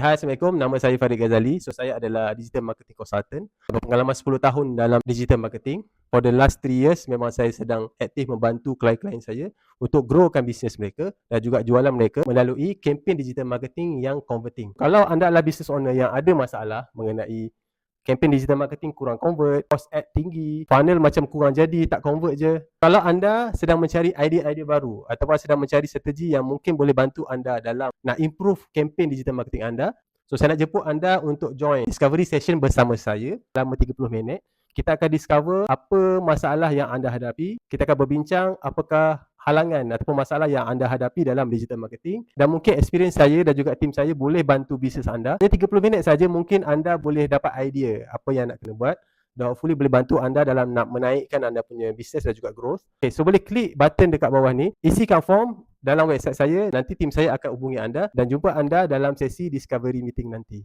Hai Assalamualaikum, nama saya Farid Ghazali. So saya adalah digital marketing consultant. Berpengalaman 10 tahun dalam digital marketing. For the last 3 years memang saya sedang aktif membantu klien-klien saya untuk growkan bisnes mereka dan juga jualan mereka melalui kempen digital marketing yang converting. Kalau anda adalah business owner yang ada masalah mengenai kempen digital marketing kurang convert, cost ad tinggi, funnel macam kurang jadi, tak convert je. Kalau anda sedang mencari idea-idea baru ataupun sedang mencari strategi yang mungkin boleh bantu anda dalam nak improve kempen digital marketing anda, so saya nak jemput anda untuk join discovery session bersama saya selama 30 minit. Kita akan discover apa masalah yang anda hadapi. Kita akan berbincang apakah halangan ataupun masalah yang anda hadapi dalam digital marketing dan mungkin experience saya dan juga tim saya boleh bantu bisnes anda. Hanya 30 minit saja mungkin anda boleh dapat idea apa yang nak kena buat dan hopefully boleh bantu anda dalam nak menaikkan anda punya bisnes dan juga growth. Okay, so boleh klik button dekat bawah ni, isikan form dalam website saya, nanti tim saya akan hubungi anda dan jumpa anda dalam sesi discovery meeting nanti.